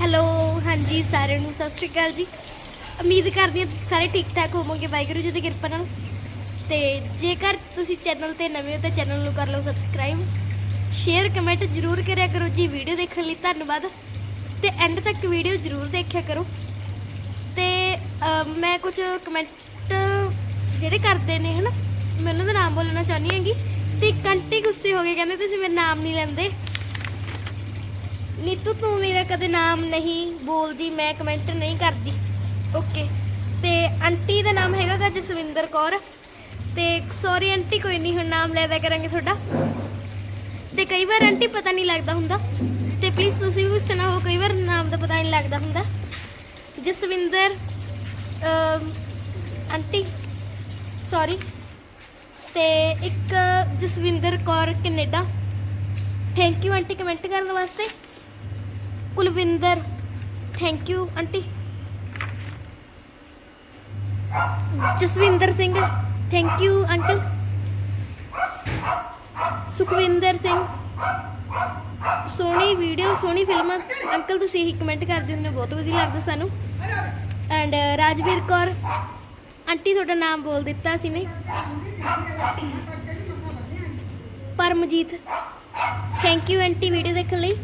Hello, ਹਾਂਜੀ ਸਾਰਿਆਂ ਨੂੰ, ਸਤਿ ਸ਼੍ਰੀ ਅਕਾਲ ਜੀ। ਉਮੀਦ ਕਰਦੀ ਹਾਂ ਤੁਸੀਂ ਸਾਰੇ ਠੀਕ ਠਾਕ ਹੋਵੋਗੇ, ਵਾਹਿਗੁਰੂ ਜੀ ਦੀ ਕਿਰਪਾ ਨਾਲ। ਤੇ ਜੇਕਰ ਤੁਸੀਂ ਚੈਨਲ ਤੇ ਨਵੇਂ ਹੋ ਤਾਂ ਚੈਨਲ ਨੂੰ ਕਰ ਲਓ ਸਬਸਕ੍ਰਾਈਬ। ਸ਼ੇਅਰ, ਕਮੈਂਟ ਜ਼ਰੂਰ ਕਰਿਆ ਕਰੋ ਜੀ, ਵੀਡੀਓ ਦੇਖਣ ਲਈ ਧੰਨਵਾਦ। ਤੇ ਐਂਡ ਤੱਕ ਵੀਡੀਓ ਜ਼ਰੂਰ ਦੇਖਿਆ ਕਰੋ। ਤੇ ਮੈਂ ਕੁਝ ਕਮੈਂਟ ਜਿਹੜੇ ਕਰਦੇ ਨੇ, ਹਨਾ, ਮੈਂ ਉਹਨਾਂ ਦਾ ਨਾਮ ਬੋਲਣਾ ਚਾਹੁੰਦੀ ਹਾਂਗੀ। ਤੇ ਇੱਕ ਗੁੱਸੇ ਹੋ ਗਏ, ਕਹਿੰਦੇ ਤੁਸੀਂ ਮੇਰਾ ਨਾਮ ਨਹੀਂ ਲੈਂਦੇ। ਨੀਤੂ, ਤੂੰ ਮੇਰਾ ਕਦੇ ਨਾਮ ਨਹੀਂ ਬੋਲਦੀ, ਮੈਂ ਕਮੈਂਟ ਨਹੀਂ ਕਰਦੀ। ਓਕੇ ਤੇ ਆਂਟੀ ਦਾ ਨਾਮ ਹੈਗਾ ਜਸਵਿੰਦਰ ਕੌਰ। ਤੇ ਸੌਰੀ ਆਂਟੀ, ਕੋਈ ਨਹੀਂ, ਹੁਣ ਨਾਮ ਲੈ ਦਿਆ ਕਰਾਂਗੇ ਤੁਹਾਡਾ। ਤੇ ਕਈ ਵਾਰ ਆਂਟੀ ਪਤਾ ਨਹੀਂ ਲੱਗਦਾ ਹੁੰਦਾ। ਤੇ ਪਲੀਜ਼ ਤੁਸੀਂ ਵੀ ਗੁੱਸੇ ਨਾ ਹੋ ਕਈ ਵਾਰ ਨਾਮ ਦਾ ਪਤਾ ਨਹੀਂ ਲੱਗਦਾ ਹੁੰਦਾ। ਜਸਵਿੰਦਰ ਆਂਟੀ ਸੌਰੀ ਤੇ ਇੱਕ Jaswinder Kaur Canada. Thank you aunty comment ਕਰਨ ਵਾਸਤੇ। Kulwinder. Thank you aunty Jaswinder Singh thank you uncle Sukhwinder Singh. ਸੋਹਣੀ ਵੀਡੀਓ ਸੋਹਣੀ ਫਿਲਮ ਅੰਕਲ ਤੁਸੀਂ ਇਹੀ ਕਮੈਂਟ ਕਰਦੇ ਹੋ, ਬਹੁਤ ਵਧੀਆ ਲੱਗਦਾ ਸਾਨੂੰ। ਐਂਡ ਰਾਜਵੀਰ ਕੌਰ ਆਂਟੀ ਤੁਹਾਡਾ ਨਾਮ ਬੋਲ ਦਿੱਤਾ ਸੀ ਨੇ। Paramjit thank you aunty video ਦੇਖਣ ਲਈ।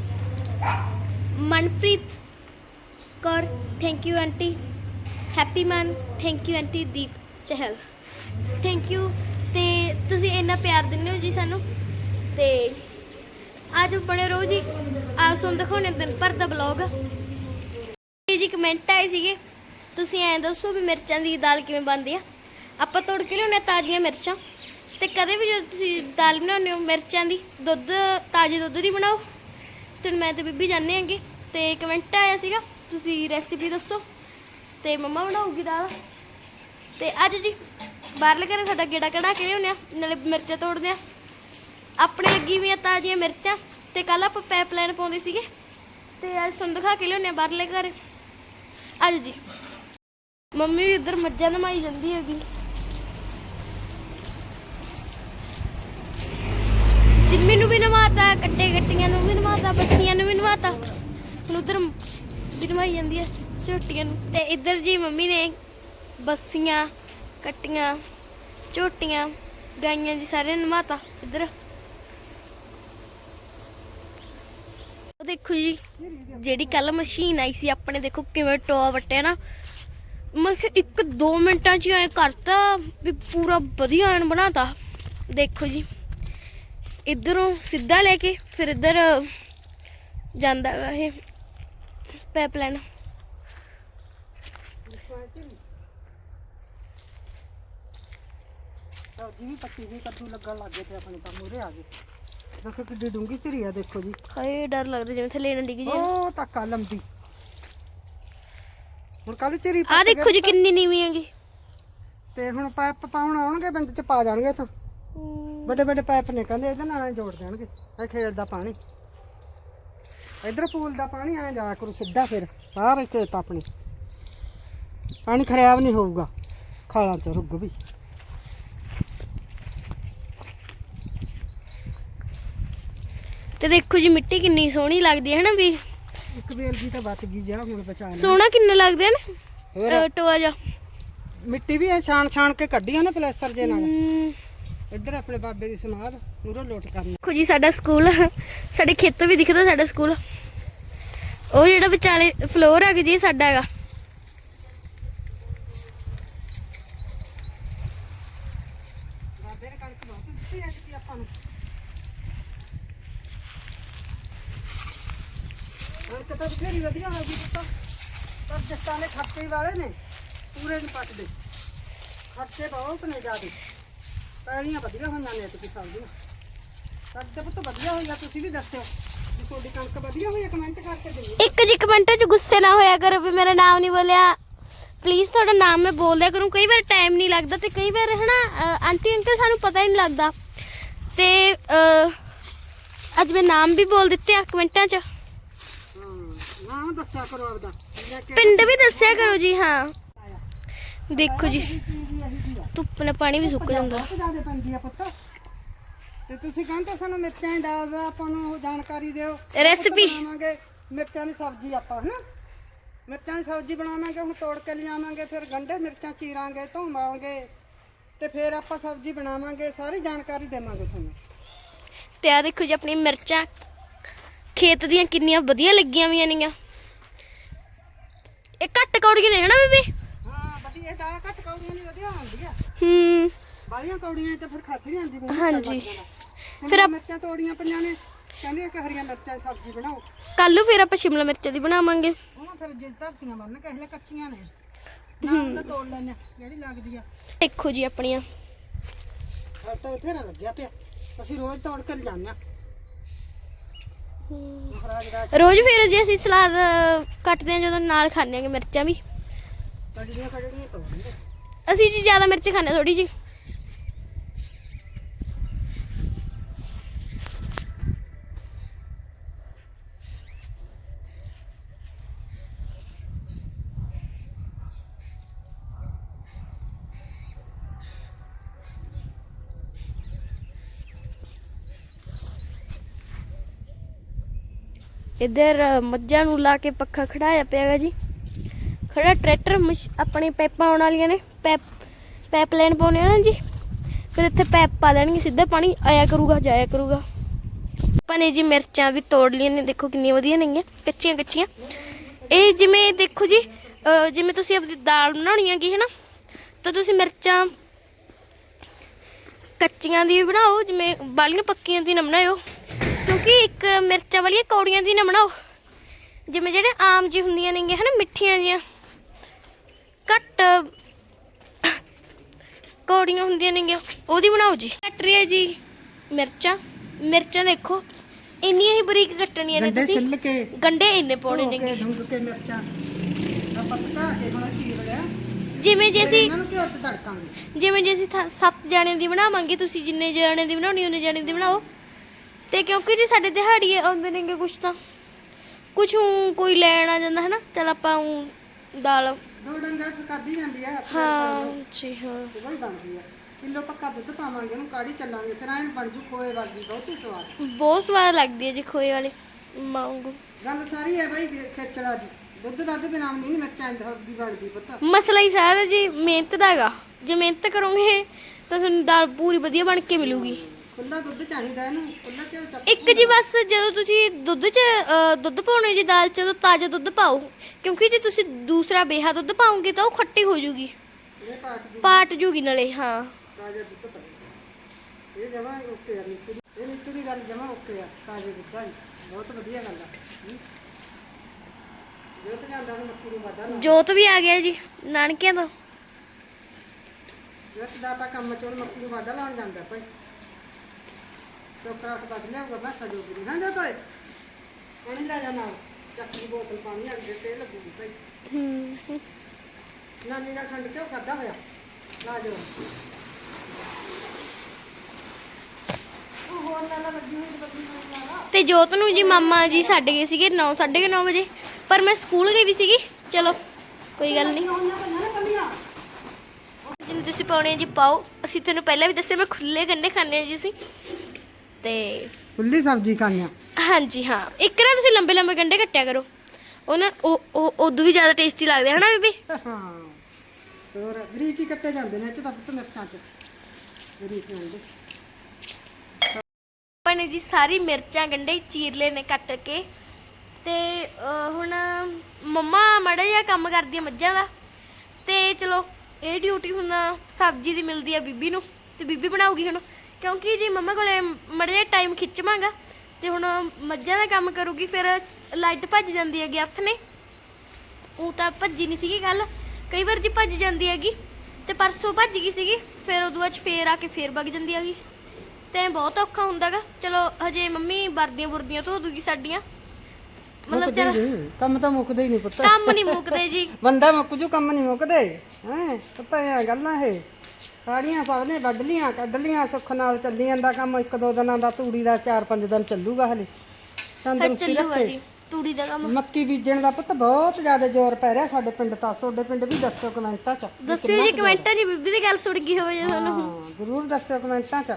Manpreet Kaur thank you aunty. Happy Mann thank you aunty Deep Chahal. Thank you ਤੇ ਤੁਸੀਂ ਇੰਨਾ ਪਿਆਰ ਦਿੰਦੇ ਹੋ ਜੀ ਸਾਨੂੰ। ਤੇ ਅੱਜ ਬਣੇ ਰਹੋ ਜੀ। ਆ ਸੁਣ ਦਿਖਾਉਣੇ ਦਿਨ ਭਰ ਦਾ ਬਲੌਗ ਜੀ ਕਮੈਂਟ ਆਏ ਸੀਗੇ। ਤੁਸੀਂ ਐਂ ਦੱਸੋ ਵੀ ਮਿਰਚਾਂ ਦੀ ਦਾਲ ਕਿਵੇਂ ਬਣਦੀ ਆ। ਆਪਾਂ ਤੋੜ ਕੇ ਲਿਆਉਣੇ ਹਾਂ ਤਾਜ਼ੀਆਂ ਮਿਰਚਾਂ। ਤੇ ਕਦੇ ਵੀ ਜਦੋਂ ਤੁਸੀਂ ਦਾਲ ਬਣਾਉਂਦੇ ਹੋ ਮਿਰਚਾਂ ਦੀ, ਦੁੱਧ, ਤਾਜ਼ੇ ਦੁੱਧ ਦੀ ਬਣਾਓ। ਤੇ ਮੈਂ ਤੇ ਬੀਬੀ ਜਾਂਦੇ ਆਂਗੇ ਤੇ ਕਮੈਂਟ ਆਇਆ ਸੀਗਾ। ਤੁਸੀਂ ਰੈਸਿਪੀ ਦੱਸੋ। ਤੇ ਮੰਮਾ ਬਣਾਉਗੀ ਦਾਲ। ਤੇ ਅੱਜ ਜੀ, ਬਾਹਰਲੇ ਘਰੇ ਸਾਡਾ ਗੇੜਾ ਕਢਾ ਕੇ ਲਿਆਉਂਦੇ ਆ। ਨਾਲੇ ਮਿਰਚਾਂ ਤੋੜਦੇ ਆ। ਆਪਣੇ ਲੱਗੀ ਵੀ ਆ ਤਾਜ਼ੀਆਂ ਮਿਰਚਾਂ। ਤੇ ਕੱਲ ਆਪਾਂ ਪਾਈਪਲਾਈਨ ਪਾਉਂਦੇ ਸੀਗੇ। ਤੇ ਅੱਜ ਤੁਹਾਨੂੰ ਦਿਖਾ ਕੇ ਲਿਆਉਂਦੇ ਆ ਬਾਹਰਲੇ ਘਰ। ਅੱਜ ਜੀ, ਮੰਮੀ ਵੀ ਉਧਰ ਮੱਝਾਂ ਨਮਾਈ ਜਾਂਦੀ ਹੈਗੀ। ਜਿੰਮੀ ਨੂੰ ਵੀ ਨਵਾਤਾ, ਕੱਟੇ ਕੱਟੀਆਂ ਨੂੰ ਵੀ ਨਵਾਤਾ, ਬੱਤੀਆਂ ਨੂੰ ਵੀ ਨਵਾਤਾ। ਹੁਣ ਉਧਰ ਵੀ ਨਵਾਈ ਜਾਂਦੀ ਹੈ ਝੋਟੀਆਂ ਨੂੰ। ਤੇ ਇੱਧਰ ਜੀ ਮੰਮੀ ਨੇ ਬੱਸੀਆਂ, ਕੱਟੀਆਂ, ਝੋਟੀਆਂ, ਗਾਈਆਂ ਜੀ ਸਾਰੇ ਨਵਾਤਾ, ਇੱਧਰ। ਉਹ ਦੇਖੋ ਜੀ, ਜਿਹੜੀ ਕੱਲ ਮਸ਼ੀਨ ਆਈ ਸੀ, ਆਪਣੇ ਦੇਖੋ ਕਿਵੇਂ ਟੋਆ ਵੱਟਿਆ ਨਾ। ਮੈਂ ਕਿਹਾ ਇੱਕ 2 ਮਿੰਟਾਂ 'ਚ ਐ ਕਰਤਾ ਵੀ ਪੂਰਾ ਵਧੀਆ ਐਨ ਬਣਾਤਾ। ਦੇਖੋ ਜੀ। ਇਧਰੋਂ ਸਿੱਧਾ ਲੈ ਕੇ ਫਿਰ ਇੱਧਰ ਜਾਂਦਾ ਗਾ ਇਹ ਪਾਈਪਲਾਈਨ ਸਬਜ਼ੀ ਵੀ ਪੱਕੀ ਵੀ ਕੱਦੂ ਲੱਗਣ ਲੱਗ ਗਏ ਤੇ ਆਪਣੇ ਤਾਂ ਮੂਰੇ ਆ ਗਏ। ਦੇਖੋ ਕਿੱਡੀ ਡੂੰਗੀ ਝਰੀ ਆ ਦੇਖੋ ਜੀ। ਹਾਏ ਡਰ ਲੱਗਦਾ ਜਿਵੇਂ ਥੱਲੇ ਨਾ ਡਿੱਗ ਜੇ ਉਹ ਆ ਲੰਬੀ ਹੁਣ ਕੱਲ ਝਰੀ ਆ ਦੇਖੋ ਜੀ ਕਿੰਨੀ ਨੀਵੀਂ ਹੈਗੀ। ਤੇ ਹੁਣ ਪਾਈਪ ਪਾਉਣ ਆਉਣਗੇ ਬਿੰਦ ਚ ਪਾ ਜਾਣਗੇ ਤਾਂ ਵੱਡੇ ਵੱਡੇ ਪਾਈਪ ਨੇ ਕਹਿੰਦੇ ਇਹਦੇ ਨਾਲ ਐਂ ਜੋੜ ਦੇਣਗੇ। ਇਹ ਖੇਤ ਦਾ ਪਾਣੀ। ਇਧਰ ਪੂਲ ਦਾ ਪਾਣੀ ਐ ਜਾ ਕਰੂ ਸਿੱਧਾ ਫਿਰ ਸਾਰੇ ਖੇਤ ਆਪਣੇ। ਪਾਣੀ ਖਰਾਬ ਨਹੀਂ ਹੋਊਗਾ ਖਾਲਾਂ ਚ ਰੁੱਗ ਵੀ। ਤੇ ਦੇਖੋ ਜੀ ਮਿੱਟੀ ਕਿੰਨੀ ਸੋਹਣੀ ਲੱਗਦੀ ਹੈ ਹਨਾ ਵੀ? ਇੱਕ ਵੇਲ ਦੀ ਤਾਂ ਬਚ ਗਈ ਜਾ ਹੁਣ ਬਚਾ ਲੈ ਸੋਹਣਾ ਕਿੰਨਾ ਲੱਗਦਾ ਹੈ ਨਾ? ਹੋਰ? ਅਹ ਟੋਆ ਜਾ ਮਿੱਟੀ ਵੀ ਐ ਛਾਣ ਛਾਣ ਕੇ ਕੱਢੀ ਉਹਨੇ ਪਲੇਸਟਰ ਜੇ ਨਾਲ। ਇੱਧਰ ਆਪਣੇ ਬਾਬੇ ਦੀ ਸਮਾਧ ਮੂਰੋਂ ਲੋਟ ਕਰਨੀ। ਦੇਖੋ ਜੀ ਸਾਡਾ ਸਕੂਲ ਸਾਡੇ ਖੇਤੋਂ ਵੀ ਦਿਖਦਾ ਸਾਡਾ ਸਕੂਲ। ਉਹ ਜਿਹੜਾ ਵਿਚਾਲੇ ਫਲੋਰ ਹੈਗਾ ਜੀ ਸਾਡਾ ਹੈਗਾ। ਬਾਬੇ ਨੇ ਕਣਕ ਬਹੁਤ ਦਿੱਤੀ ਐ ਕਿ ਆਪਾਂ ਨੂੰ। ਕਣਕ ਤਾਂ ਬਥੇਰੀ ਵਧੀਆ ਹੋ ਗਈ ਪੁੱਤ। ਪਰ ਜੱਟਾਂ ਦੇ ਖਰਚੇ ਹੀ ਵਾਲੇ ਨੇ ਪੂਰੇ ਨਹੀਂ ਪੱਟਦੇ। ਖਰਚੇ ਬਹੁਤ ਨੇ ਜ਼ਿਆਦੇ। ਪੈਲੀਆਂ ਵਧੀਆ ਹੋਈਆਂ ਨੇ ਤੁਸੀਂ ਸਬਜ਼ੀਆਂ ਖਰਚੇ ਪੁੱਤ ਵਧੀਆ ਹੋਈਆ ਤੁਸੀਂ ਵੀ ਦੱਸਿਓ ਵੀ ਤੁਹਾਡੀ ਕਣਕ ਵਧੀਆ ਹੋਈ ਆ ਕਮੈਂਟ ਕਰਕੇ ਦਿਓ। ਇੱਕ ਜੀ ਕਮੈਂਟ 'ਚ ਗੁੱਸੇ ਨਾ ਹੋਇਆ ਕਰੋ ਵੀ ਮੇਰਾ ਨਾਮ ਨਹੀਂ ਬੋਲਿਆ। ਪਲੀਜ਼ ਤੁਹਾਡਾ ਨਾਮ ਮੈਂ ਬੋਲ ਦਿਆ ਕਰੂੰ। ਕਈ ਵਾਰ ਟਾਈਮ ਨਹੀਂ ਲੱਗਦਾ ਤੇ ਕਈ ਵਾਰ ਹਨਾ ਆਂਟੀ ਅੰਕਲ ਸਾਨੂੰ ਪਤਾ ਹੀ ਨਹੀਂ ਲੱਗਦਾ। ਤੇ ਅੱਜ ਮੈਂ ਨਾਮ ਵੀ ਬੋਲ ਦਿੱਤੇ ਆ ਕਮੈਂਟਾਂ 'ਚ। ਹਾਂ ਨਾਮ ਦੱਸਿਆ ਕਰੋ ਆਪਦਾ। ਮੈਂ ਕਿਹਾ ਪਿੰਡ ਵੀ ਦੱਸਿਆ ਕਰੋ ਜੀ ਹਾਂ। ਦੇਖੋ ਜੀ। ਧੁੱਪ ਨਾਲ ਪਾਣੀ ਵੀ ਸੁੱਕ ਜਾਂਦਾ। ਬਹੁਤ ਜ਼ਿਆਦਾ ਪੈਂਦੀ ਆ ਪੁੱਤ। ਤੇ ਤੁਸੀਂ ਕਹਿੰਦੇ ਸਾਨੂੰ ਮਿਰਚਾਂ ਦੀ ਦਾ ਆਪਾਂ ਨੂੰ ਜਾਣਕਾਰੀ ਦਿਓ। ਰੈਸਿਪੀ ਬਣਾਵਾਂਗੇ ਮਿਰਚਾਂ ਦੀ ਸਬਜ਼ੀ ਆਪਾਂ ਹਨਾ? ਮਿਰਚਾਂ ਦੀ ਸਬਜ਼ੀ ਬਣਾਵਾਂਗੇ ਹੁਣ ਤੋੜ ਕੇ ਲਿਆਵਾਂਗੇ ਫਿਰ ਗੰਢੇ ਮਿਰਚਾਂ ਚੀਰਾਂਗੇ ਧੋਵਾਂਗੇ ਤੇ ਫਿਰ ਆਪਾਂ ਸਬਜ਼ੀ ਬਣਾਵਾਂਗੇ ਸਾਰੀ ਜਾਣਕਾਰੀ ਦੇਵਾਂਗੇ ਤੁਹਾਨੂੰ। ਤੇ ਆ ਦੇਖੋ ਜੀ ਆਪਣੀ ਮਿਰਚਾਂ ਖੇਤ ਦੀਆਂ ਕਿੰਨੀਆਂ ਵਧੀਆ ਲੱਗੀਆਂ ਵੀਆਂ ਨੇਗੀਆਂ। ਇਹ ਘੱਟ ਕੌੜੀਆਂ ਨੇ ਹਨਾ ਬੀਬੀ? ਹਾਂ ਵਧੀਆ ਦਾਲ ਘੱਟ ਕੌੜੀਆਂ ਦੀ ਵਧੀਆ ਹੁੰਦੀ ਆ। ਹੂੰ। ਬਾਲੀਆਂ ਕੌੜੀਆਂ ਤੇ ਫਿਰ ਖਾਧੀ ਨਹੀਂ ਜਾਂਦੀ ਮੂੰਹ ਹਾਂਜੀ। ਫਿਰ ਫਿਰ ਆਪ- ਮਿਰਚਾਂ ਤੋੜੀਆਂ ਪਈਆਂ ਨੇ। ਕਹਿੰਦੇ ਕਿ ਹਰੀਆਂ ਮਿਰਚਾਂ ਦੀ ਸਬਜ਼ੀ ਬਣਾਓ। ਕੱਲ ਨੂੰ ਫਿਰ ਆਪਾਂ ਸ਼ਿਮਲਾ ਮਿਰਚ ਦੀ ਬਣਾਵਾਂਗੇ। ਉਹਨਾਂ ਫਿਰ ਜਿਸ ਧਰਤੀਆਂ ਬੰਨ ਕੇ ਹਲੇ ਕੱਚੀਆਂ ਨੇ। ਨਾਲ ਤਾਂ ਤੋੜ ਲੈਣੇ ਜਿਹੜੀ ਲੱਗਦੀ ਆ। ਦੇਖੋ ਜੀ ਆਪਣੀਆਂ। ਹਰ ਤਾਂ ਬਥੇਰਾ ਲੱਗਿਆ ਪਿਆ। ਅਸੀਂ ਰੋਜ਼ ਤੋੜ ਕੇ ਲਿਜਾਂਦੇ ਆ। ਮਹਾਰਾਜ ਦਾ ਰੋਜ਼ ਫਿਰ ਜੇ ਅਸੀਂ ਸਲਾਦ ਕੱਟਦੇ ਹਾਂ ਜਦੋਂ ਨਾਲ ਖਾਂਦੇ ਆਂਗੇ ਮਿਰਚਾਂ ਵੀ। ਕੜੜੀਆਂ ਕੜੜੀਆਂ ਤੋੜਨਗੇ ਅਸੀਂ ਜੀ ਜ਼ਿਆਦਾ ਮਿਰਚ ਖਾਂਦੇ ਥੋੜੀ ਜੀ ਇੱਧਰ ਮੱਝਾਂ ਨੂੰ ਲਾ ਕੇ ਪੱਖਾ ਖੜਾਇਆ ਪਿਆਗਾ ਜੀ। ਖੜਾ ਟਰੈਕਟਰ ਮਸ਼- ਆਪਣੇ ਪੈਪਾਂ ਆਉਣ ਵਾਲੀਆਂ ਨੇ। ਪੈਪ ਪੈਪ ਲਾਈਨ ਪਾਉਣੇ ਆ ਨਾ ਜੀ, ਫਿਰ ਇੱਥੇ ਪੈਪ ਪਾ ਦੇਣਗੇ, ਸਿੱਧਾ ਪਾਣੀ ਆਇਆ ਕਰੂਗਾ, ਜਾਇਆ ਕਰੂਗਾ। ਆਪਾਂ ਨੇ ਜੀ ਮਿਰਚਾਂ ਵੀ ਤੋੜ ਲਈਆਂ ਨੇ, ਦੇਖੋ ਕਿੰਨੀਆਂ ਵਧੀਆ ਨੇਗੀਆਂ ਕੱਚੀਆਂ ਕੱਚੀਆਂ। ਇਹ ਜਿਵੇਂ ਦੇਖੋ ਜੀ ਜਿਵੇਂ ਤੁਸੀਂ ਆਪਣੀ ਦਾਲ ਬਣਾਉਣੀ ਹੈਗੀ ਹੈ ਨਾ ਤਾਂ ਤੁਸੀਂ ਮਿਰਚਾਂ ਕੱਚੀਆਂ ਦੀ ਵੀ ਬਣਾਓ, ਜਿਵੇਂ ਵਾਲੀਆਂ ਪੱਕੀਆਂ ਦੀ ਨਾ ਬਣਾਇਓ, ਕਿਉਂਕਿ ਇੱਕ ਮਿਰਚਾਂ ਵਾਲੀਆਂ ਕੌੜੀਆਂ ਦੀ ਨਾ ਬਣਾਓ। ਜਿਵੇਂ ਜਿਹੜੇ ਆਮ ਜੀ ਹੁੰਦੀਆਂ ਨੇਗੀਆਂ, ਹਨਾ, ਮਿੱਠੀਆਂ ਜੀਆਂ ਘੱਟ ਕੌੜੀਆਂ ਹੁੰਦੀਆਂ ਨੇਗੀਆਂ। ਉਹਦੀ ਬਣਾਓ ਜੀ। ਕੱਟ ਰਹੀ ਹੈ ਜੀ। ਮਿਰਚਾਂ। ਮਿਰਚਾਂ ਦੇਖੋ। ਇੰਨੀਆਂ ਹੀ ਬਰੀਕ ਕੱਟਣੀਆਂ ਨੇ ਗੰਡੇ ਤੁਸੀਂ। ਛਿੱਲ ਕੇ ਗੰਡੇ ਇੰਨੇ ਪਾਉਣੇ ਧੋ ਨੇਗੇ। ਕੇ ਢੰਗ ਕੇ ਮਿਰਚਾਂ। ਆਪਾਂ ਸੁਕਾ ਕੇ ਹੁਣ ਚੀਰ ਲਿਆ। ਜਿਵੇਂ ਜੇ ਅਸੀਂ ਇਹਨਾਂ ਨੂੰ ਘਿਓ ਚ ਤੜਕਾਂਗੇ। ਜਿਵੇਂ ਜੇ ਅਸੀਂ ਥਾ- ਸੱਤ ਜਾਣਿਆਂ ਦੀ ਬਣਾਵਾਂਗੇ ਤੁਸੀਂ ਜਿੰਨੇ ਜਾਣਿਆਂ ਦੀ ਬਣਾਉਣੀ ਉਹਨੇ ਜਾਣਿਆਂ ਦੀ ਬਣਾਓ। ਤੇ ਕਿਉਂਕਿ ਜੀ ਸਾਡੇ ਦਿਹਾੜੀਏ ਆਉਂਦੇ ਨੇਗੇ ਕੁਛ ਤਾਂ। ਕੁਛ ਊਂ ਕੋਈ ਲੈਣ ਆ ਜਾਂਦਾ ਹੈ ਨਾ ਚਲ ਆਪਾਂ ਊਂ ਦਾਲ ਦੋ ਡੰਗਾ ਚ ਕਰਦੀ ਜਾਂਦੀ ਆ ਹਾਂ ਜੀ ਹਾਂ। ਸੁਬਾਹ ਹੀ ਬਣਦੀ ਆ। ਕਿਲੋ ਪੱਕਾ ਦੁੱਧ ਪਾਵਾਂਗੇ ਉਹਨੂੰ ਕਾੜੀ ਚੱਲਾਂਗੇ ਫਿਰ ਐਨ ਬਣ ਜੂ ਖੋਏ ਵਰਗੀ ਬਹੁਤੀ ਸਵਾਦ। ਬਹੁਤ ਸਵਾਦ ਲੱਗਦੀ ਹੈ ਜੀ ਖੋਏ ਵਾਲੀ ਮਾਂਗੂ ਗੱਲ ਸਾਰੀ ਹੈ ਬਾਈ ਖੇਚੜਾ ਦੀ ਦੁੱਧ ਦੱਧ ਬਿਨਾਂ ਨਹੀਂ ਮਿਰਚਾਂ ਦੀ ਬਣਦੀ ਪੁੱਤ। ਮਸਲਾ ਹੀ ਸਾਰਾ ਜੀ ਮਿਹਨਤ ਦਾ ਹੈਗਾ। ਜੇ ਮਿਹਨਤ ਕਰੋਗੇ ਤਾਂ ਤੁਹਾਨੂੰ ਦਾਲ ਪੂਰੀ ਵਧੀਆ ਬਣ ਕੇ ਮਿਲੂਗੀ। ਖੁੱਲਾ ਦੁੱਧ ਚਾਹੀਦਾ ਇਹਨੂੰ ਖੁੱਲਾ ਘਿਓ ਚੱਪ ਇੱਕ ਜੀ ਬਸ ਜਦੋਂ ਤੁਸੀਂ ਦੁੱਧ 'ਚ ਦੁੱਧ ਪਾਉਣੇ ਜੀ ਦਾਲ 'ਚ ਉਦੋਂ ਤਾਜ਼ਾ ਦੁੱਧ ਪਾਓ। ਕਿਉਂਕਿ ਜੇ ਤੁਸੀਂ ਦੂਸਰਾ ਬੇਹਾ ਦੁੱਧ ਪਾਓਗੇ ਤਾਂ ਉਹ ਖੱਟੀ ਹੋ ਜੂਗੀ। ਇਹ ਪਾਟ ਦੀ ਪਾਟ ਜੂਗੀ ਨਾਲੇ ਹਾਂ। ਤਾਜ਼ਾ ਦੁੱਧ ਪਾ ਇਹ ਜਮਾ ਓਕੇ ਆ ਨੀਤੂ ਦੀ ਇਹ ਨੀਤੂ ਦੀ ਗੱਲ ਜਮਾ ਓਕੇ ਆ ਤਾਜ਼ੇ ਦੁੱਧ ਵਾਲੀ ਬਹੁਤ ਵਧੀਆ ਗੱਲ ਆ। ਹੂੰ। ਜੋ ਤੇ ਜਾਂਦਾ ਨੂੰ ਮੱਕੀ ਨੂੰ ਵਾਦਾ ਨਾ ਜੋਤ ਵੀ ਆ ਗਿਆ ਜੀ ਨਾਨਕਿਆਂ ਤੋਂ। ਜੋ ਦਾ ਤਾਂ ਕੰਮ ਚੋਂ ਮੱਕੀ ਨੂੰ ਵਾਦਾ ਲਾਉਣ ਜਾਂਦਾ ਭਾਈ। ਟੋਕਰਾ ਕੇ ਬਦਲਿਆ ਹੋਗਾ ਮੈਂ ਸਜੋਗੀ ਹਾਂ ਜੋ ਤੋਏ। ਪਾਣੀ ਲੈ ਜਾ ਨਾਲ। ਚੱਕੀ ਬੋਤਲ ਪਾਣੀ ਅੱਗੇ ਤੇ ਲੱਗੂਗੀ ਭਾਈ ਹੂੰ। ਨਾਨੀ ਦਾ ਖੰਡ ਕਿਉਂ ਖਾਦਾ ਹੋਇਆ। ਲਾ ਜੋ ਉਹ ਹੋਰ ਲਾਲਾ ਲੱਗੀ ਹੋਈ ਬੱਤੀ ਨਾਲ ਲਾ ਤੇ ਜੋਤ ਨੂੰ ਜੀ ਮਾਮਾ ਜੀ ਛੱਡ ਗਏ ਸੀਗੇ 9 9:30 ਵਜੇ। ਪਰ ਮੈਂ ਸਕੂਲ ਗਈ ਵੀ ਸੀਗੀ। ਚਲੋ ਕੋਈ ਗੱਲ ਨਹੀਂ। ਨੇ ਜਿਵੇਂ ਤੁਸੀਂ ਪਾਉਣੇ ਆ ਜੀ ਪਾਓ। ਅਸੀਂ ਤੁਹਾਨੂੰ ਪਹਿਲਾਂ ਵੀ ਦੱਸਿਆ ਮੈਂ ਖੁੱਲੇ ਗੰਡੇ ਖਾਂਦੇ ਆ ਜੀ ਅਸੀਂ। ਤੇ ਖੁੱਲੀ ਸਬਜ਼ੀ ਖਾਣੀਆਂ ਹਾਂਜੀ ਹਾਂ। ਇੱਕ ਨਾ ਤੁਸੀਂ ਲੰਬੇ ਲੰਬੇ ਗੰਡੇ ਕੱਟਿਆ ਕਰੋ। ਉਹ ਨਾ ਉਹ ਉਹ ਉਦੋਂ ਵੀ ਜ਼ਿਆਦਾ ਟੇਸਟੀ ਲੱਗਦੇ ਹਨਾ ਬੀਬੀ? ਹਾਂ। ਹੋਰ ਬਰੀਕ ਕੱਟੇ ਜਾਂਦੇ ਨੇ ਇਹ ਚ ਤਾਂ ਪੁੱਤ ਮਿਰਚਾਂ ਚ। ਬਰੀਕ ਹੁੰਦੇ ਆਪਾਂ ਨੇ ਜੀ ਸਾਰੀ ਮਿਰਚਾਂ ਗੰਡੇ ਚੀਰ ਲਏ ਨੇ ਕੱਟ ਕੇ। ਤੇ ਅਹ, ਹੁਣ ਮੰਮਾ ਮੜਾ ਜਿਹਾ ਕੰਮ ਕਰਦੀ ਆ ਮੱਝਾਂ ਦਾ। ਤੇ ਚਲੋ ਇਹ ਡਿਊਟੀ ਹੁਣ ਸਬਜ਼ੀ ਦੀ ਮਿਲਦੀ ਆ ਬੀਬੀ ਨੂੰ। ਤੇ ਬੀਬੀ ਬਣਾਉਗੀ ਹੁਣ। ਕਿਉਂਕਿ ਜੀ ਮੰਮਾ ਕੋਲੇ ਮੜਾ ਟਾਈਮ ਖਿੱਚਵਾਂਗਾ ਤੇ ਹੁਣ ਮੱਝਾਂ ਦਾ ਕੰਮ ਕਰੂਗੀ ਫਿਰ ਲਾਈਟ ਭੱਜ ਜਾਂਦੀ ਹੈਗੀ ਹੱਥ ਨੇ। ਉਹ ਤਾਂ ਭੱਜੀ ਨਹੀਂ ਸੀਗੀ ਕੱਲ ਕਈ ਵਾਰ ਜੀ ਭੱਜ ਜਾਂਦੀ ਹੈਗੀ ਤੇ ਪਰਸੋਂ ਭੱਜ ਗਈ ਸੀਗੀ ਫਿਰ ਉਦੋਂ ਬਾਅਦ ਫੇਰ ਆ ਕੇ ਫੇਰ ਵਗ ਜਾਂਦੀ ਹੈਗੀ। ਤੇ ਬਹੁਤ ਔਖਾ ਹੁੰਦਾਗਾ ਚਲੋ ਹਜੇ ਮੰਮੀ ਵਰਦੀਆਂ ਬੁਰਦੀਆਂ ਧੋ ਦੂਗੀ ਸਾਡੀਆਂ। ਮਤਲਬ ਚਲ ਕੰਮ ਤਾਂ ਮੁੱਕਦੇ ਹੀ ਨਹੀਂ ਪੁੱਤ। ਕੰਮ ਨਹੀਂ ਮੁੱਕਦੇ ਜੀ। ਬੰਦਾ ਮੁੱਕ ਜੂ ਕੰਮ ਨਹੀਂ ਮੁੱਕਦੇ। ਹੈ ਪਤਾ ਇਹ ਗੱਲਾਂ ਇਹ। ਕਾੜੀਆਂ ਸਭ ਨੇ ਵੱਢ ਲੀਆਂ ਕੱਢ ਲੀਆਂ ਸੁੱਖ ਨਾਲ ਚੱਲੀ ਜਾਂਦਾ ਕੰਮ ਇੱਕ ਦੋ ਦਿਨਾਂ ਦਾ ਤੂੜੀ ਦਾ ਚਾਰ ਪੰਜ ਦਿਨ ਚੱਲੂਗਾ ਹਲੇ। ਤੰਦਰੁਸਤੀ ਚੱਲੂਗਾ ਰੱਖੇ। ਜੀ ਤੂੜੀ ਦਾ ਕੰਮ। ਮੱਕੀ ਬੀਜਣ ਦਾ ਪੁੱਤ ਬਹੁਤ ਜ਼ਿਆਦਾ ਜ਼ੋਰ ਪੈ ਰਿਹਾ ਸਾਡੇ ਪਿੰਡ ਤਾਂ ਤੁਹਾਡੇ ਪਿੰਡ ਵੀ ਦੱਸਿਓ ਕਮੈਂਟਾਂ 'ਚ। ਵੀ ਦੱਸਿਓ ਕਿੰਨਾ ਜੀ ਕੁ ਜ਼ੋਰ। ਕਮੈਂਟਾਂ 'ਚ ਬੀਬੀ ਦੀ ਗੱਲ ਸੁਣ ਗਈ ਹੋਵੇ ਜੇ ਤੁਹਾਨੂੰ ਹਾਂ ਜ਼ਰੂਰ ਦੱਸਿਓ ਕਮੈਂਟਾਂ 'ਚ।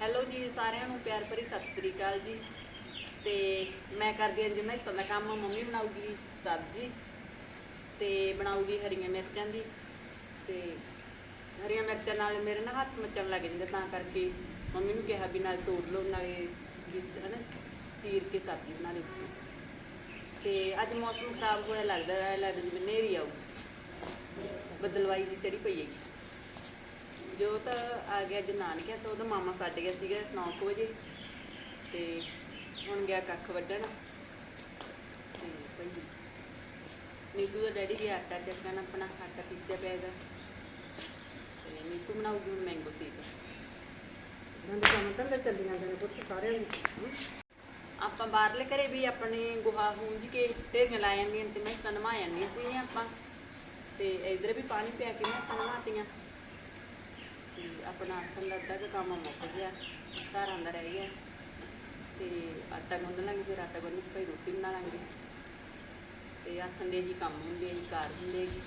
ਹੈਲੋ ਜੀ ਸਾਰਿਆਂ ਨੂੰ ਪਿਆਰ ਭਰੀ ਸਤਿ ਸ੍ਰੀ ਅਕਾਲ ਜੀ। ਤੇ ਮੈਂ ਕਰਦੀ ਹਾਂ ਜਿਵੇਂ ਹਿੱਸਾ ਦਾ ਕੰਮ ਮੰਮੀ ਬਣਾਉਗੀ ਸਬਜ਼ੀ ਤੇ ਬਣਾਉਗੀ ਹਰੀਆਂ ਮਿਰਚਾਂ ਦੀ। ਤੇ ਹਰੀਆਂ ਮਿਰਚਾਂ ਨਾਲ ਮੇਰੇ ਨਾ ਹੱਥ ਮਚਣ ਲੱਗ ਜਾਂਦੇ ਤਾਂ ਕਰਕੇ ਮੰਮੀ ਨੂੰ ਕਿਹਾ ਵੀ ਨਾਲ ਤੋੜ ਲਓ, ਨਾਲੇ ਜਿਸ ਤਰ੍ਹਾਂ ਨਾ ਚੀਰ ਕੇ ਸਬਜ਼ੀ ਬਣਾ ਲਈ ਤੇ ਅੱਜ ਮੌਸਮ ਖਰਾਬ ਹੋਇਆ ਲੱਗਦਾ ਹੈ ਲੱਗਦਾ ਜਿਵੇਂ ਹਨੇਰੀ ਆਊ। ਬਦਲਵਾਈ ਜੀ ਚੜੀ ਪਈ ਹੈਗੀ। ਜੋ ਤਾਂ ਆ ਗਿਆ ਅੱਜ ਨਾਨਕਿਆ ਤਾਂ, ਉਹਦਾ ਮਾਮਾ ਛੱਡ ਗਿਆ ਸੀਗਾ 9 ਵਜੇ। ਤੇ ਹੁਣ ਗਿਆ ਕੱਖ ਵੱਢਣ। ਤੇ ਭਾਈ ਨੀਤੂ ਦਾ ਡੈਡੀ ਗਿਆ ਆਟਾ ਚੱਕਣ ਆਪਣਾ, ਆਟਾ ਪੀਸਿਆ ਪਿਆ ਹੈਗਾ ਤੇ ਨੀਤੂ ਬਣਾਉਗੀ ਹੁਣ ਮੈਂਗੋ ਸ਼ੇਕ ਬੰਦੇ ਕੰਮ ਧੰਦੇ ਚੱਲੀਆਂ ਜਾਂਦੇ ਨੇ ਪੁੱਤ ਸਾਰਿਆਂ ਦੀ ਹਮ। ਆਪਾਂ ਬਾਹਰਲੇ ਘਰੇ ਵੀ ਆਪਣੇ ਗੁਹਾ ਹੂੰਜ ਕੇ ਢੇਰੀਆਂ ਲਾ ਜਾਂਦੀਆਂ ਤੇ ਮੈਂ ਸਨਮਾ ਜਾਂਦੀਆਂ ਸੀਗੀਆਂ ਆਪਾਂ। ਤੇ ਇਧਰ ਵੀ ਪਾਣੀ ਪਿਆ ਕੇ ਮੈਂ ਸਨਮਾਤੀਆਂ ਤੇ ਆਪਣਾ ਆਟਾ ਦਾ ਅੱਧਾ ਕੁ ਕੰਮ ਮੁੱਕ ਗਿਆ, ਘਰ ਆਂਦਾ ਰਹਿ ਗਿਆ। ਤੇ ਆਟਾ ਗੁੰਨ ਲਾਂਗੇ, ਫਿਰ ਆਟਾ ਗੁੰਨ ਕੇ ਭਾਈ ਰੋਟੀ ਬਣਾ ਲਾਂਗੇ। ਤੇ ਆਥਣ ਦੇ ਜੀ ਕੰਮ ਹੁੰਦੇ ਆ ਜੀ ਕਾਰ ਹੁੰਦੇ ਆ। ਜੀ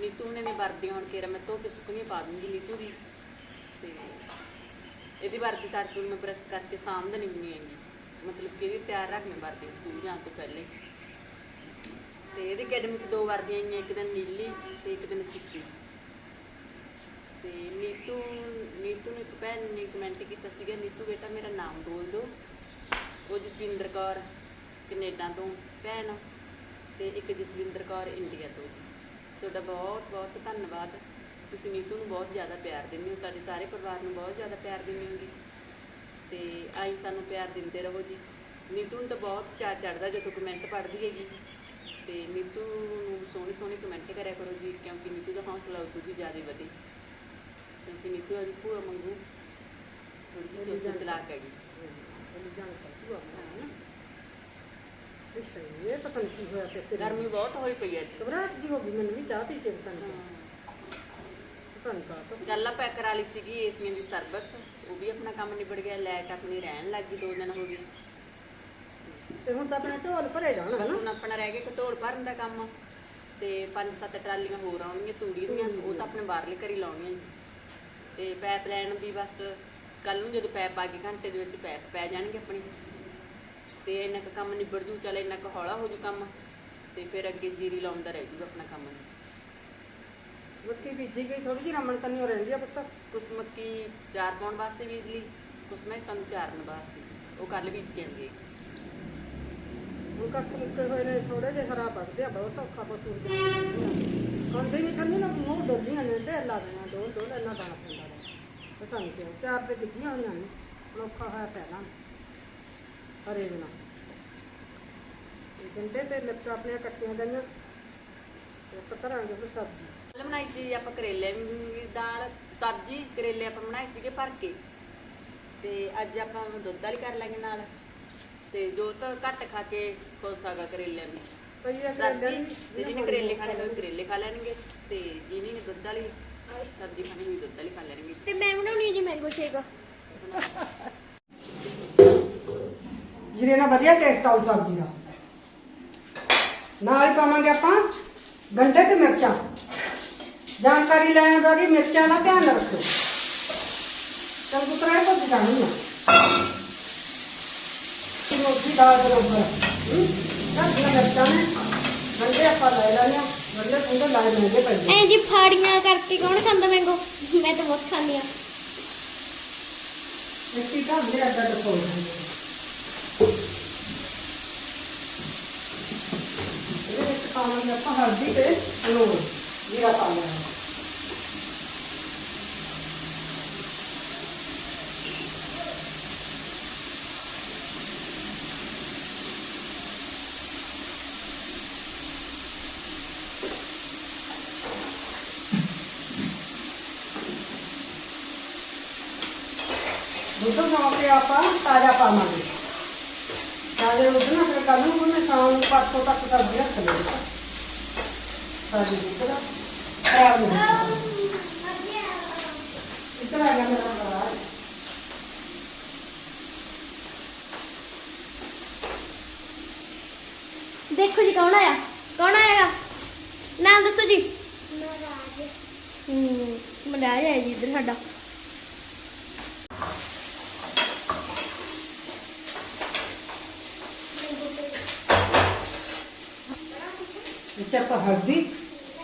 ਨੀਤੂ ਨੇ ਨੇ ਵਰਦੀਆਂ ਹੁਣ ਕੇਰਾ ਮੈਂ ਧੋ ਕੇ ਸੁੱਕਣੀਆਂ ਪਾ ਦੂੰਗੀ ਨੀਤੂ ਦੀ। ਤੇ ਇਹਦੀ ਵਰਦੀ ਕਰਕੇ ਮੈਂ ਬ੍ਰਸ਼ ਕਰਕੇ ਸਾਂਭਦਣੀ ਹੁੰਦੀ ਹੈਗੀ। ਮਤਲਬ ਕਿ ਇਹਦੀ ਤਿਆਰ ਰੱਖਣੀ ਵਰਦੀ ਸਕੂਲ ਜਾਣ ਤੋਂ ਪਹਿਲੇ। ਤੇ ਇਹਦੀ ਅਕੈਡਮੀ 'ਚ ਦੋ ਵਰਦੀਆਂ ਆਈਆਂ, ਇੱਕ ਦਿਨ ਨੀਲੀ ਤੇ ਇੱਕ ਦਿਨ ਚਿੱਟੀ। ਤੇ ਨੀਤੂ ਨੀਤੂ ਨੇ ਇੱਕ ਭੈਣ ਨੇ ਕਮੈਂਟ ਕੀਤਾ ਸੀਗਾ, ਨੀਤੂ ਬੇਟਾ, ਮੇਰਾ ਨਾਮ ਬੋਲ ਦਿਓ ਉਹ ਜਸਵਿੰਦਰ ਕੌਰ ਕੈਨੇਡਾ ਤੋਂ ਭੈਣ ਤੇ ਇੱਕ ਜਸਵਿੰਦਰ ਕੌਰ ਇੰਡੀਆ ਤੋਂ। ਤੁਹਾਡਾ ਬਹੁਤ ਬਹੁਤ ਧੰਨਵਾਦ। ਤੁਸੀਂ ਨੀਤੂ ਨੂੰ ਬਹੁਤ ਜ਼ਿਆਦਾ ਪਿਆਰ ਦਿੰਦੇ ਹੋ ਤੁਹਾਡੇ ਸਾਰੇ ਪਰਿਵਾਰ ਨੂੰ ਬਹੁਤ ਜ਼ਿਆਦਾ ਪਿਆਰ ਦਿੰਦੇ ਹੋ ਜੀ ਤੇ ਆਈ ਸਾਨੂੰ ਪਿਆਰ ਦਿੰਦੇ ਰਹੋ ਜੀ। ਨੀਤੂ ਨੂੰ ਤਾਂ ਬਹੁਤ ਚਾਅ ਚੜਦਾ ਜਦੋਂ ਕਮੈਂਟ ਪੜ੍ਹਦੀ ਹੈ ਜੀ। ਤੇ ਨੀਤੂ ਨੂੰ ਸੋਹਣੇ ਸੋਹਣੇ ਕਮੈਂਟ ਕਰਿਆ ਕਰੋ ਜੀ ਕਿਉਂਕਿ ਨੀਤੂ ਦਾ ਹੌਸਲਾ ਉਦੋਂ ਵੀ ਜ਼ਿਆਦਾ ਵਧੇ। ਕਿਉਂਕਿ ਨੀਤੂ ਅੱਜ ਭੂਆ ਮੰਗੂ ਥੋੜੀ ਜਿਹੀ ਚੁਸਤ ਚਲਾਕ ਹੈਗੀ। ਉਹਨੂੰ ਤੂੰ ਇਸ ਤਰ੍ਹਾਂ ਇਹ ਪਤਾ ਨਹੀਂ ਕੀ ਹੋਇਆ ਕਿਸੇ ਗਰਮੀ ਬਹੁਤ ਹੋਈ ਪਈ ਹੈ ਅੱਜ ਘਬਰਾਹਟ ਜੀ ਹੋ ਗਈ ਮੈਨੂੰ ਵੀ ਚਾਹ ਪੀ ਕੇ ਪਤਾ ਨਹੀਂ ਪਤਾ ਨਹੀਂ ਕਾਹ ਗੱਲਾਂ ਪੈਕ ਕਰਾ ਲਈ ਸੀਗੀ ਏਸੀਆਂ ਦੀ ਸਰਵਿਸ ਉਹ ਵੀ ਆਪਣਾ ਕੰਮ ਨਿਬੜ ਗਿਆ ਲਾਈਟ ਆਪਣੀ ਰਹਿਣ ਲੱਗ ਗਈ ਦੋ ਦਿਨ ਹੋ ਗਏ। ਤੇ ਹੁਣ ਤਾਂ ਆਪਣੇ ਢੋਲ ਭਰੇ ਜਾਣ ਬਸ ਹਨਾ? ਹੁਣ ਆਪਣਾ ਰਹਿ ਗਿਆ ਘਟੋਲ ਭਰਨ ਦਾ ਕੰਮ ਤੇ ਪੰਜ ਸੱਤ ਟਰਾਲੀਆਂ ਹੋਰ ਆਉਣਗੀਆਂ ਤੂੜੀ ਦੀਆਂ ਉਹ ਤਾਂ ਆਪਣੇ ਬਾਹਰਲੇ ਘਰੀ ਲਾਉਣੀਆਂ ਜੀ। ਤੇ ਪੈਪ ਲਾਈਨ ਵੀ ਬਸ ਕੱਲ ਨੂੰ ਜਦੋਂ ਪੈਪ ਆ ਗਈ ਘੰਟੇ ਦੇ ਵਿੱਚ ਪੈਪ ਪੈ ਜਾਣਗੇ ਆਪਣੀ। ਤੇ ਇੰਨਾ ਕੁ ਕੰਮ ਨਿਬੜ ਜੂ ਚੱਲ ਇੰਨਾ ਕੁ ਹੌਲਾ ਹੋ ਜੂ ਕੰਮ ਤੇ ਫਿਰ ਅੱਗੇ ਜੀਰੀ ਲਾਉਣ ਦਾ ਰਹਿ ਜੂਗਾ ਆਪਣਾ ਕੰਮ। ਮੱਕੀ ਬੀਜੀ ਗਈ ਥੋੜੀ ਜਿਹੀ ਰਮਣ ਕੰਨਿਓ ਰਹਿੰਦੀ ਆ ਪੁੱਤ। ਕੁਛ ਮੱਕੀ ਚਾਰ ਪਾਉਣ ਵਾਸਤੇ ਬੀਜ ਲਈ ਕੁਛ ਮੈਂ ਸਾਨੂੰ ਚਾਰਨ ਵਾਸਤੇ। ਉਹ ਕੱਲ ਬੀਜ ਕੇ ਆਂਦੀ ਹੈ ਹੁਣ ਕੱਖ ਮੁੱਕੇ ਹੋਏ ਨੇ ਥੋੜੇ ਜਿਹੇ ਹਰਾ ਵੱਢਦੇ ਆ ਬਹੁਤ ਔਖਾ ਪਸ਼ੂ ਦੇ ਹੁਣ ਵੀ ਨਹੀਂ ਛੰਨੀ ਨਾ ਮੂੰਹ ਡੋਲੀਆਂ ਨੇ ਢੇਰ ਲਾ ਦੇਣਾ ਦੋ ਦੋ ਇੰਨਾ ਦਾਣਾ ਪੈਂਦਾ ਨਹੀਂ ਕਿਉਂ ਚਾਰ ਤੇ ਗਿੱਜੀਆਂ ਹੋਈਆਂ ਨੇ ਔਖਾ ਹੋਇਆ ਪੈਣਾ। ਹਰੇ ਬਿਨਾ। ਗੰਡੇ ਤੇ ਮਿਰਚਾਂ ਆਪਣੀਆਂ ਕੱਟੀਆਂ ਗਈਆਂ। ਤੇ ਆਪਾਂ ਕਰਾਂਗੇ ਫਿਰ ਸਬਜ਼ੀ। ਕੱਲ ਬਣਾਈ ਸੀ ਆਪਾਂ ਕਰੇਲੇ ਦੀ ਦਾਲ ਸਬਜ਼ੀ ਕਰੇਲੇ ਆਪਾਂ ਬਣਾਏ ਸੀਗੇ ਭਰ ਕੇ। ਤੇ ਅੱਜ ਆਪਾਂ ਦੁੱਧ ਵਾਲੀ ਕਰ ਲਾਂਗੇ ਨਾਲ। ਤੇ ਜੋ ਤਾਂ ਘੱਟ ਖਾ ਕੇ ਖੁਸ਼ ਹੈਗਾ ਕਰੇਲਿਆਂ ਦੀ। ਪਈ ਆ ਸਬਜ਼ੀ ਕਰੇਲੇ ਤੇ ਜਿਹਨੇ ਕਰੇਲੇ ਖਾਣੇ ਤਾਂ ਉਹ ਕਰੇਲੇ ਖਾ ਲੈਣਗੇ। ਤੇ ਜਿਹਨੇ ਨੇ ਦੁੱਧ ਵਾਲੀ ਸਬਜ਼ੀ ਖਾਣੀ ਹੋਈ ਦੁੱਧ ਵਾਲੀ ਖਾ ਲੈਣਗੇ। ਤੇ ਮੈਂ ਬਣਾਉਣੀ ਹੈ ਜੀ ਮੈਂਗੋ ਸ਼ੇਕ। ਜੀਰੇ ਨਾਲ ਵਧੀਆ ਟੇਸਟ ਆਉ ਸਬਜ਼ੀ ਦਾ। ਨਾਲ ਹੀ ਪਾਵਾਂਗੇ ਆਪਾਂ ਗੰਡੇ ਤੇ ਮਿਰਚਾਂ। ਜਾਣਕਾਰੀ ਲੈਣ ਦਾ ਵੀ ਮਿਰਚਾਂ ਦਾ ਧਿਆਨ ਰੱਖੋ ਕੰਪੂਤਰਾਂ ਭੁੱਜ ਜਾਣੀਆਂ ਰੋਟੀ ਦਾਲ ਦੇ ਉੱਪਰ। ਕੱਢੀਆਂ ਮਿਰਚਾਂ ਨੇ। ਗੰਡੇ ਆਪਾਂ ਲੈ ਲੈਣੇ ਗੰਡੇ ਪੂਰੇ ਲਾਏ ਮਹਿੰਗੇ ਪੈਂਦੇ ਐ ਜੀ ਫਾੜੀਆਂ ਕਰਕੇ ਕੌਣ ਖਾਂਦਾ ਮੈਂਗੋ? ਮੈਂ ਤਾਂ ਬਹੁਤ ਖਾਂਦੀ ਆ। ਮਿੱਟੀ ਦੇ ਅੱਡਾ ਡਕੋ ਇਹਦੇ ਵਿੱਚ ਪਾਵਾਂਗੇ ਆਪਾਂ, ਹਲਦੀ ਤੇ ਲੂਣ, ਜੀਰਾ ਪਾ ਲੈਣਾ। ਦੁੱਧ ਪਾ ਆਪਾਂ ਤਾਜ਼ਾ ਪਾਵਾਂਗੇ। ਤਾਜ਼ਾ ਦੁੱਧ ਨਾ ਕੱਲ ਨੂੰ ਉਹਨੇ ਸ਼ਾਮ ਨੂੰ ਪਰਸੋਂ ਤੱਕ ਸਬਜ਼ੀ ਰੱਖ ਲੈਣੀ ਸਾਡੀ ਦੁੱਧ ਦਾ ਖਰਾਬ ਨਹੀਂ ਇੱਧਰ ਆ ਗਿਆ ਮੇਰਾ ਭਰਾ। ਦੇਖੋ ਜੀ ਕੌਣ ਆਇਆ? ਕੌਣ ਆਏਗਾ? ਨਾਮ ਦੱਸੋ ਜੀ। ਮਹਾਰਾਜ। ਹੂੰ ਮਹਾਰਾਜ ਹੈ ਜੀ ਇੱਧਰ ਸਾਡਾ। ਵਿੱਚ ਆਪਾਂ ਹਲਦੀ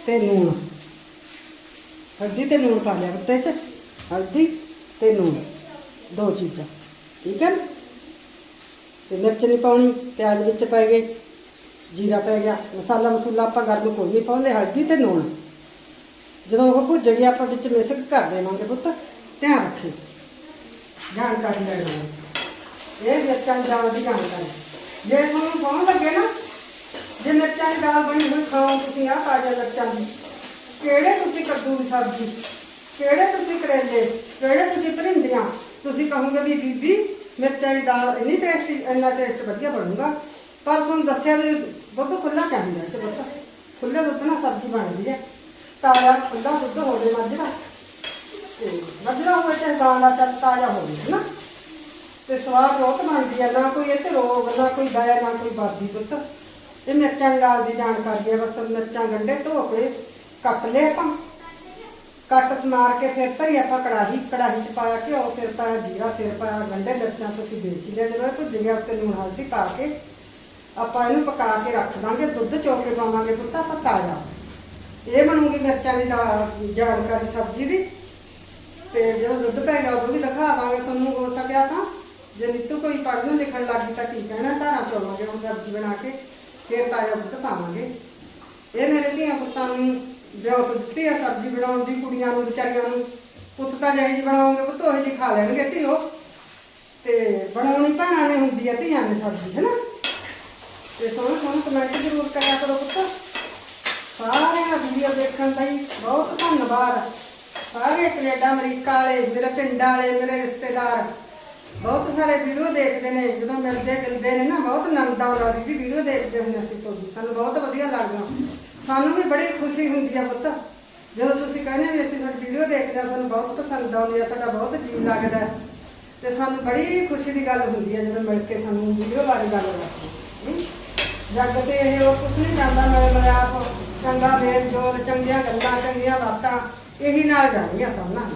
ਤੇ ਲੂਣ ਹਲਦੀ ਤੇ ਲੂਣ ਪਾ ਲਿਆ ਉੱਤੇ ਚ। ਹਲਦੀ ਤੇ ਲੂਣ ਦੋ ਚੀਜ਼ਾਂ, ਠੀਕ ਹੈ ਤੇ ਮਿਰਚ ਨਹੀਂ ਪਾਉਣੀ, ਪਿਆਜ਼ ਵਿੱਚ ਪੈ ਗਏ, ਜੀਰਾ ਪੈ ਗਿਆ, ਮਸਾਲਾ ਮਸੂਲਾ ਆਪਾਂ ਗਰਮ ਕੋਈ ਨਹੀਂ ਪਾਉਂਦੇ, ਹਲਦੀ ਤੇ ਲੂਣ ਜਦੋਂ ਉਹ ਭੁੱਜ ਗਿਆ, ਆਪਾਂ ਵਿੱਚ ਮਿਕਸ ਕਰ ਦੇਵਾਂਗੇ ਪੁੱਤ, ਧਿਆਨ ਰੱਖੀ। ਜਾਣਕਾਰੀ ਲੈ ਲਓ। ਇਹ ਮਿਰਚਾਂ ਦੀ ਦੀ ਜਾਣਕਾਰੀ ਜੇ ਤੁਹਾਨੂੰ ਸੌਣ ਲੱਗੇ ਨਾ ਜੇ ਮਿਰਚਾਂ ਦੀ ਦਾਲ ਬਣੀ ਹੋਈ, ਖਾਓ ਤੁਸੀਂ ਆ ਤਾਜ਼ਾ ਮਿਰਚਾਂ ਦੀ। ਕਿਹੜੇ ਤੁਸੀਂ ਕੱਦੂ ਦੀ ਸਬਜ਼ੀ? ਕਿਹੜੇ ਤੁਸੀਂ ਕਰੇਲੇ? ਕਿਹੜੇ ਤੁਸੀਂ ਭਰਿੰਡੀਆਂ ਤੁਸੀਂ ਕਹੋਗੇ ਵੀ ਬੀਬੀ, ਮਿਰਚਾਂ ਦੀ ਦਾਲ ਇੰਨੀ ਟੇਸਟੀ ਇੰਨਾ ਟੇਸਟ ਵਧੀਆ ਬਣੂਗਾ। ਪਰ ਤੁਹਾਨੂੰ ਦੱਸਿਆ ਵੀ ਦੁੱਧ ਖੁੱਲਾ ਚਾਹੀਦਾ ਇਸ ਵਿੱਚ ਖੁੱਲੇ ਦੁੱਧ ਨਾਲ ਸਬਜ਼ੀ ਬਣਦੀ ਹੈ। ਤਾਜ਼ਾ ਖੁੱਲਾ ਦੁੱਧ ਹੋਵੇ ਮੱਝ ਦਾ ਤੇ ਮੱਝ ਦਾ ਹੋਵੇ ਤੇ ਦਾਲ ਦਾ ਚੱਲ ਤਾਜ਼ਾ ਹੋਵੇ ਹੈ ਨਾ। ਤੇ ਸਵਾਦ ਬਹੁਤ ਬਣਦੀ ਹੈ। ਨਾ ਕੋਈ ਇਹ ਤੇ ਰੋਗ, ਨਾ ਕੋਈ ਦਇਆ, ਨਾ ਕੋਈ ਬਾਦੀ ਦੁੱਧ ਤੇ ਮਿਰਚਾਂ ਦੀ ਦਾਲ ਦੀ ਜਾਣਕਾਰੀ ਹੈ ਬਸ ਮਿਰਚਾਂ ਗੰਢੇ ਧੋ ਕੇ ਕੱਟ ਲਏ ਆਪਾਂ। ਕੱਟ ਸਮਾਰ ਕੇ ਫਿਰ ਧਰੀ ਆਪਾਂ ਕੜਾਹੀ ਕੜਾਹੀ ਚ ਪਾਇਆ ਘਿਓ, ਫਿਰ ਪਾਇਆ ਜੀਰਾ, ਫਿਰ ਪਾਇਆ ਗੰਢੇ ਮਿਰਚਾਂ, ਤੁਸੀਂ ਦੇਖ ਹੀ ਲਿਆ ਜਦੋਂ ਇਹ ਭੁੱਜ ਗਿਆ ਉੱਤੇ ਲੂਣ, ਹਲਦੀ ਪਾ ਕੇ ਆਪਾਂ ਇਹਨੂੰ ਪਕਾ ਕੇ ਰੱਖ ਦਾਂਗੇ, ਦੁੱਧ ਚੋ ਕੇ ਪਾਵਾਂਗੇ ਪੁੱਤ, ਆਪਾਂ ਤਾਜ਼ਾ। ਇਹ ਬਣੂਗੀ ਮਿਰਚਾਂ ਦੀ ਜਾਣਕਾਰੀ ਸਬਜ਼ੀ ਦੀ। ਤੇ ਜਦੋਂ ਦੁੱਧ ਪੈ ਗਿਆ ਉਦੋਂ ਵੀ ਦਿਖਾ ਦਾਂਗੇ ਤੁਹਾਨੂੰ, ਹੋ ਸਕਿਆ ਤਾਂ। ਜੇ ਨਿੱਤੂ ਕੋਈ ਪੜ੍ਹਨ ਲਿਖਣ ਲੱਗ ਗਈ ਤਾਂ ਕੀ ਕਹਿਣਾ, ਧਾਰਾਂ ਚੋਵਾਂਗੇ ਹੁਣ ਸਬਜ਼ੀ ਬਣਾ ਕੇ। ਫਿਰ ਤਾਜ਼ਾ ਦੁੱਧ ਪਾਵਾਂਗੇ। ਇਹ ਮੇਰੇ ਧੀਆਂ ਪੁੱਤਾਂ ਨੂੰ ਜੋ ਦਿੱਤੀ ਆ ਸਬਜ਼ੀ ਬਣਾਉਣ ਦੀ, ਕੁੜੀਆਂ ਨੂੰ, ਵਿਚਾਰੀਆਂ ਨੂੰ। ਪੁੱਤ ਤਾਂ ਜਿਹੇ ਜਿਹੀ ਬਣਾਉਂਗੇ ਪੁੱਤ, ਉਹ ਜਿਹੀ ਖਾ ਲੈਣਗੇ ਧੀਓ ਤੇ ਬਣਾਉਣੀ ਭੈਣਾਂ ਨੇ ਹੁੰਦੀ ਆ ਧੀਆਂ ਨੇ ਸਬਜ਼ੀ, ਹੈਨਾ? ਤੇ ਸੋਹਣਾ ਸੋਹਣਾ ਕਮੈਂਟ ਜ਼ਰੂਰ ਕਰਿਆ ਕਰੋ ਪੁੱਤ। ਸਾਰਿਆਂ ਦਾ ਵੀਡੀਓ ਦੇਖਣ ਲਈ ਬਹੁਤ ਧੰਨਵਾਦ। ਸਾਰੇ ਕੈਨੇਡਾ, ਅਮਰੀਕਾ ਵਾਲੇ, ਮੇਰੇ ਪਿੰਡ ਵਾਲੇ, ਮੇਰੇ ਰਿਸ਼ਤੇਦਾਰ। ਬਹੁਤ ਸਾਰੇ ਵੀਡੀਓ ਦੇਖਦੇ ਨੇ, ਜਦੋਂ ਮਿਲਦੇ ਗਿਲਦੇ ਨੇ ਨਾ, ਬਹੁਤ ਆਨੰਦ ਆਉਂਦਾ ਵੀ ਵੀਡੀਓ ਦੇਖਦੇ ਹੁੰਦੇ ਅਸੀਂ ਸੋਦੀ ਸਾਨੂੰ ਬਹੁਤ ਵਧੀਆ ਲੱਗਦਾ। ਸਾਨੂੰ ਵੀ ਬੜੀ ਖੁਸ਼ੀ ਹੁੰਦੀ ਆ ਪੁੱਤ। ਜਦੋਂ ਤੁਸੀਂ ਕਹਿੰਦੇ ਵੀ ਅਸੀਂ ਤੁਹਾਡੀ ਵੀਡੀਓ ਦੇਖਦੇ ਹਾਂ ਸਾਨੂੰ ਬਹੁਤ ਪਸੰਦ ਆਉਂਦੀ ਆ, ਸਾਡਾ ਬਹੁਤ ਜੀਵ ਲੱਗਦਾ ਤੇ ਸਾਨੂੰ ਬੜੀ ਖੁਸ਼ੀ ਦੀ ਗੱਲ ਹੁੰਦੀ ਹੈ ਜਦੋਂ ਮਿਲ ਕੇ ਸਾਨੂੰ ਵੀਡੀਓ ਬਾਰੇ ਗੱਲ ਕਰਦੇ ਜੱਗ ਤੇ ਇਹ ਉਹ ਕੁਛ ਨਹੀਂ ਜਾਂਦਾ ਮਿਲ ਮਿਲਾਪ ਚੰਗਾ ਮੇਲ ਜੋਲ ਚੰਗੀਆਂ ਗੱਲਾਂ, ਚੰਗੀਆਂ ਬਾਤਾਂ ਇਹੀ ਨਾਲ ਜਾਂਦੀਆਂ ਸਭ ਨਾਲ।